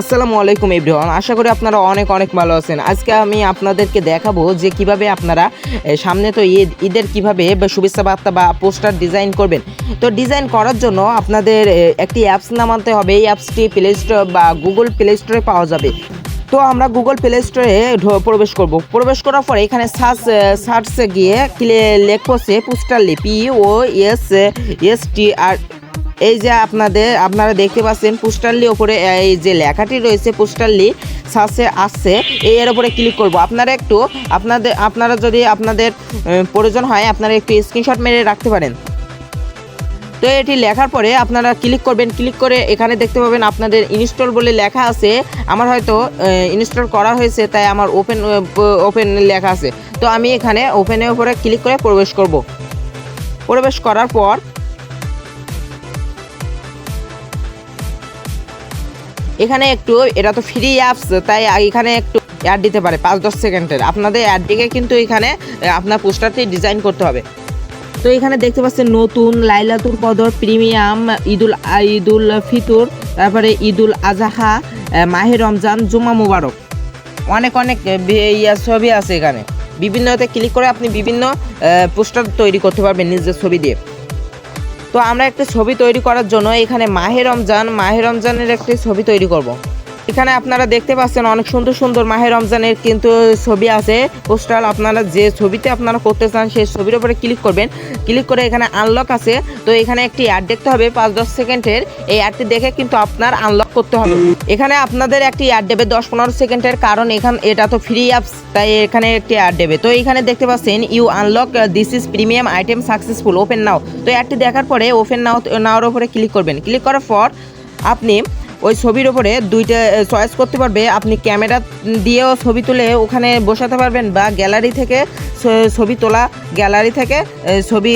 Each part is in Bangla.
আসসালামু আলাইকুম, এভরিওয়ান। আশা করি আপনারা অনেক অনেক ভালো আছেন। আজকে আমি আপনাদেরকে দেখাবো যে কীভাবে আপনারা সামনে তো ঈদ, ঈদের কীভাবে শুভেচ্ছা বার্তা বা পোস্টার ডিজাইন করবেন। তো ডিজাইন করার জন্য আপনাদের একটি অ্যাপস নামাতে হবে। এই অ্যাপসটি প্লে স্টোর বা গুগল প্লে স্টোরে পাওয়া যাবে। তো আমরা গুগল প্লে স্টোরে প্রবেশ করব। প্রবেশ করার পরে এখানে সার্চ সার্চে গিয়ে ক্লে লেখবো সে পোস্টারলি ও এস এস টি আর এই যে আপনাদের, আপনারা দেখতে পাচ্ছেন পোস্টারলি ওপরে, এই যে লেখাটি রয়েছে পোস্টারলি সার্চে আসছে এই এর উপরে ক্লিক করব। আপনারা একটু, আপনাদের, আপনারা যদি আপনাদের প্রয়োজন হয়, আপনারা একটু স্ক্রিনশট মেরে রাখতে পারেন। তো এটি লেখার পরে আপনারা ক্লিক করবেন ক্লিক করে এখানে দেখতে পাবেন আপনাদের ইনস্টল বলে লেখা আছে। আমার হয়তো ইনস্টল করা হয়েছে, তাই আমার ওপেন ওপেন লেখা আছে। তো আমি এখানে ওপেনের উপরে ক্লিক করে প্রবেশ করব। প্রবেশ করার পর এখানে একটু, এটা তো ফ্রি অ্যাপস তাই এখানে একটু অ্যাড দিতে পারে, পাঁচ দশ সেকেন্ডের। আপনাদের অ্যাড দিকে কিন্তু এখানে আপনার পোস্টারটি ডিজাইন করতে হবে। তো এখানে দেখতে পাচ্ছেন নতুন লাইলাতুল কদর, প্রিমিয়াম, ঈদুল ঈদুল ফিতর, তারপরে ঈদুল আজহা মাহে রমজান জুমা মুবারক। অনেক অনেক ইয়া ছবি আছে এখানে। বিভিন্নতে ক্লিক করে আপনি বিভিন্ন পোস্টার তৈরি করতে পারবেন নিজের ছবি দিয়ে। তো আমরা একটা ছবি তৈরি করার জন্য এখানে মাহে রমজান, মাহে রমজানের একটি ছবি তৈরি করব। এখানে আপনারা দেখতে পাচ্ছেন অনেক সুন্দর সুন্দর মাহে রমজানের কিন্তু ছবি আছে। পোস্টার আপনারা যে ছবিতে আপনারা করতে চান, সেই ছবির উপরে ক্লিক করবেন। ক্লিক করে এখানে আনলক আছে। তো এখানে একটি অ্যাড দেখতে হবে, পাঁচ দশ সেকেন্ডের। এই অ্যাডটি দেখে কিন্তু আপনার আনলক করতে হবে। এখানে আপনাদের একটি অ্যাড দেবে দশ পনেরো সেকেন্ডের, কারণ এখান, এটা তো ফ্রি অ্যাপস তাই এখানে একটি অ্যাড দেবে। তো এখানে দেখতে পাচ্ছেন you unlock this is premium item successful open now তো অ্যাডটি দেখার পরে ওপেন নাও নাওর উপরে ক্লিক করবেন। ক্লিক করার পর, আপনি ওই ছবির ওপরে দুইটা চয়েস করতে পারবে। আপনি ক্যামেরা দিয়েও ছবি তুলে ওখানে বসাতে পারবেন বা গ্যালারি থেকে ছবি তোলা গ্যালারি থেকে ছবি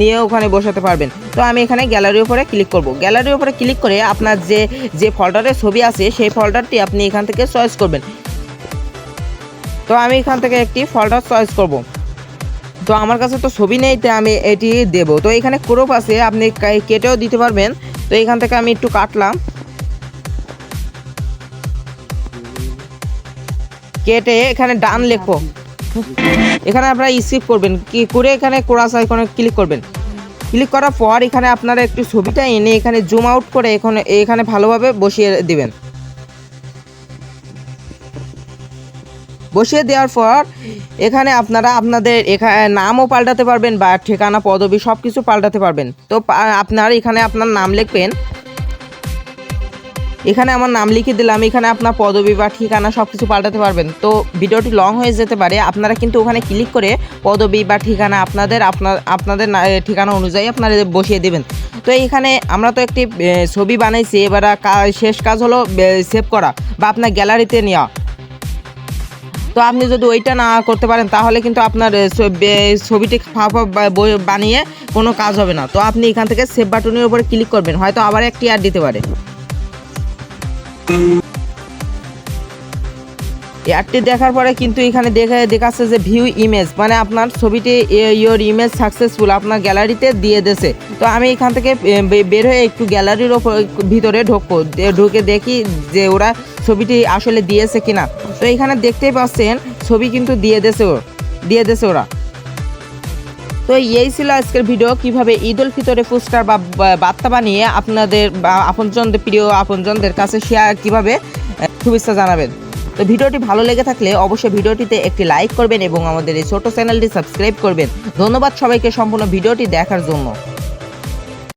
নিয়ে ওখানে বসাতে পারবেন। তো আমি এখানে গ্যালারির উপরে ক্লিক করব। গ্যালারির উপরে ক্লিক করে আপনার যে যে ফল্ডারে ছবি আছে, সেই ফল্ডারটি আপনি এখান থেকে চয়েস করবেন। তো আমি এখান থেকে একটি ফল্ডার চয়েস করব। তো আমার কাছে তো ছবি নেই, তাই আমি এটি দেব। তো এখানে ক্রপ আছে, আপনি কেটেও দিতে পারবেন। তো এখান থেকে আমি একটু কাটলাম। কেটে এখানে ডান লেখো। এখানে আপনারা স্কিপ করবেন। কি করে এখানে ক্রস আইকনে ক্লিক করবেন? ক্লিক করার পর এখানে আপনারা একটু ছবিটা এনে এখানে জুম আউট করে এখানে এখানে ভালোভাবে বসিয়ে দিবেন। বসিয়ে দেওয়ার পর এখানে আপনারা আপনাদের এখানে নামও পাল্টাতে পারবেন বা ঠিকানা, পদবি সব কিছু পাল্টাতে পারবেন। তো আপনার এখানে আপনার নাম লিখবেন। এখানে আমার নাম লিখে দিলাম, এখানে আপনার পদবি বা ঠিকানা সব কিছু পাল্টাতে পারবেন। তো ভিডিওটি লং হয়ে যেতে পারে, আপনারা কিন্তু ওখানে ক্লিক করে পদবি বা ঠিকানা আপনাদের, আপনার, আপনাদের ঠিকানা অনুযায়ী আপনারা বসিয়ে দেবেন। তো এইখানে আমরা তো একটি ছবি বানাইছি, এবার শেষ কাজ হলো সেভ করা বা আপনার গ্যালারিতে নেওয়া। তো আপনি যদি ওইটা না করতে পারেন, তাহলে কিন্তু আপনার ছবিটি ফাঁপা বানিয়ে কোনো কাজ হবে না। তো আপনি এখান থেকে সেভ বাটনের উপরে ক্লিক করবেন, হয়তো আবার একটি অ্যাড দিতে পারে। অ্যাডটি দেখার পরে কিন্তু এখানে দেখে দেখাচ্ছে যে ভিউ ইমেজ মানে আপনার ছবিটি ইয়োর ইমেজ সাকসেসফুল আপনার গ্যালারিতে দিয়ে দেছে তো আমি এখান থেকে বের হয়ে একটু গ্যালারির ওপর ভিতরে ঢুকবো ঢুকে দেখি যে ওরা ছবিটি আসলে দিয়েছে কিনা। তো এখানে দেখতেই পাচ্ছেন, ছবি কিন্তু দিয়ে দেছে দিয়ে দেছে ওরা। তো এই ছিল আজকের ভিডিও কীভাবে ঈদ উল ফিতরে পোস্টার বা বার্তা বানিয়ে আপনাদের আপনজনদের প্রিয় আপনজনদের কাছে শেয়ার কীভাবে শুভেচ্ছা জানাবেন। তো ভিডিওটি ভালো লেগে থাকলে অবশ্যই ভিডিওটিতে একটি লাইক করবেন এবং আমাদের এই ছোট চ্যানেলটি সাবস্ক্রাইব করবেন। ধন্যবাদ সবাইকে সম্পূর্ণ ভিডিওটি দেখার জন্য।